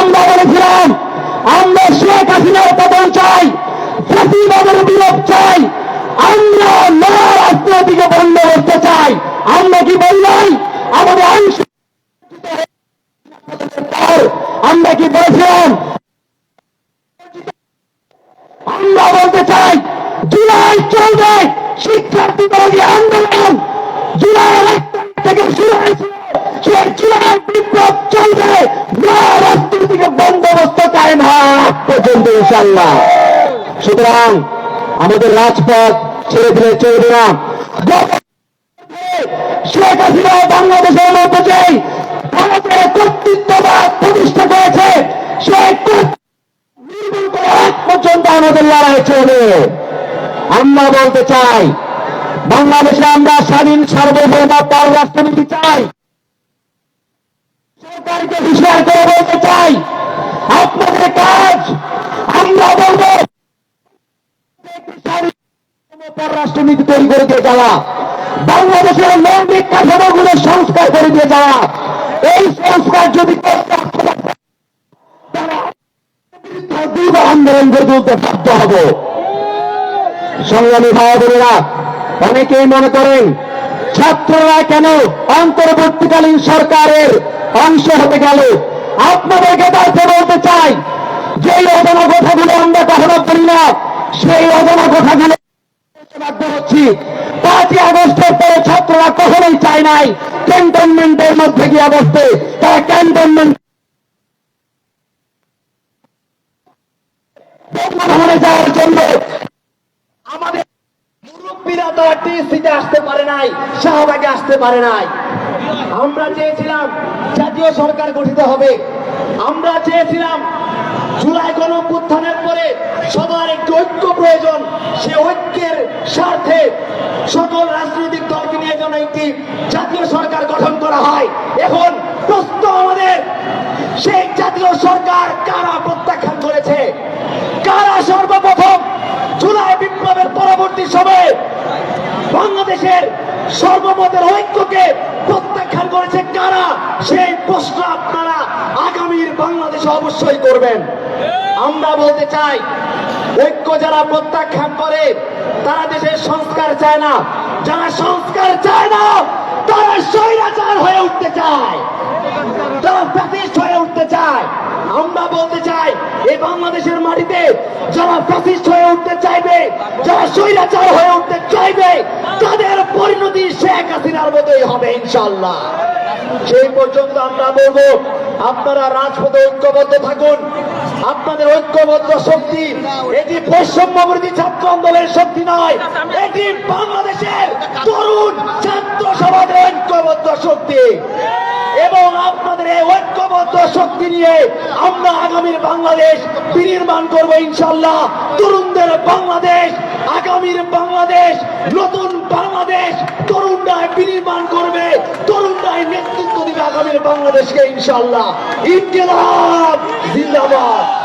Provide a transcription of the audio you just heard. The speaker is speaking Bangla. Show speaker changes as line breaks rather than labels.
আমরা বলেছিলাম চাই কি বললাম আমাদের আইন আমরা কি আমরা বলতে চাই, জুলাই চলবে শিক্ষার্থী আন্দোলন। পর্যন্ত ইনশাল্লাহ সুতরাং আমাদের রাজপথ ছেড়ে দিলে চলবে না। শেখ হাসিনা বাংলাদেশের মধ্যে যেই ভারতের কর্তৃত্ববাদ প্রতিষ্ঠা করেছে। পর্যন্ত আমাদের লড়াই চলবে। আমরা বলতে চাই, বাংলাদেশে আমরা স্বাধীন, সার্বভৌমত্ব রাষ্ট্রনীতি চাই সরকারকে বিচার করে বলতে চাই আপনাদের কাজ আমরা বলব পররাষ্ট্রনীতি তৈরি করে দিয়ে যাওয়া, বাংলাদেশের মৌলিক কাঠামোগুলো সংস্কার করে দিয়ে যাওয়া, এই সংস্কার যদি তারা আন্দোলন গড়ে তুলতে বাধ্য হব। সংগ্রামী ভাই অনেকেই মনে করেন, ছাত্ররা কেন অন্তর্বর্তীকালীন সরকারের অংশ হতে গেল? আপনাদেরকে তারপর বলতে চাই অজানা কথাগুলো আমরা কখনো করি না। সেই অজানা কথাগুলো পাঁচই আগস্টের পরে ছাত্ররা কখনোই চায় নাই ক্যান্টনমেন্টের মধ্যে তারা ক্যান্টনমেন্ট
আমাদের মুরব্বীরা তো টিএসসিতে আসতে পারে নাই, শাহবাগে আসতে পারে নাই। আমরা চেয়েছিলাম জাতীয় সরকার গঠিত হবে। আমরা চেয়েছিলাম জুলাই গণ অভ্যুত্থানের পরে সবার একটি ঐক্য প্রয়োজন। সে ঐক্যের স্বার্থে সকল রাজনৈতিক দলকে নিয়ে যেন একটি জাতীয় সরকার গঠন করা হয়। এখন প্রশ্ন আমাদের সেই জাতীয় সরকার কারা প্রত্যাখ্যান করেছে? কারা সর্বপ্রথম জুলাই বিপ্লবের পরবর্তী সময়ে বাংলাদেশের সর্বমতের ঐক্যকে প্রত্যাখ্যান করেছে কারা? সেই প্রশ্ন আপনারা আগামীর বাংলাদেশে অবশ্যই করবেন। আমরা বলতে চাই, ঐক্য যারা প্রত্যাখ্যান করে, তারা দেশের সংস্কার চায় না। যারা সংস্কার চায় না, তারা স্বৈরাচার হয়ে উঠতে চায়। তারা ফ্যাসিস্ট হয়ে উঠতে চায়। আমরা বলতে চাই, এই বাংলাদেশের মাটিতে যারা ফ্যাসিস্ট হয়ে উঠতে চাইবে, যারা স্বৈরাচার হয়ে উঠতে চাইবে, তাদের শেখ মতোই হবে ইনশাল্লাহ সেই পর্যন্ত আমরা বলব, আপনারা রাজপথে ঐক্যবদ্ধ থাকুন। আপনাদের ঐক্যবদ্ধ শক্তি, এটি বিরোধী ছাত্র আন্দোলনের শক্তি নয়। এটি বাংলাদেশের তরুণ ছাত্র সমাজের ঐক্যবদ্ধ শক্তি। এবং আপনাদের এই ঐক্যবদ্ধ শক্তি নিয়ে আমরা আগামীর বাংলাদেশ বিনির্মাণ করব ইনশাল্লাহ তরুণদের বাংলাদেশ বাংলাদেশ নতুন বাংলাদেশ তরুণরায় বিনির্মাণ করবে তরুণরাই নেতৃত্ব দিবে আগামীর বাংলাদেশকে ইনশাল্লাহ ইনকিলাব জিন্দাবাদ।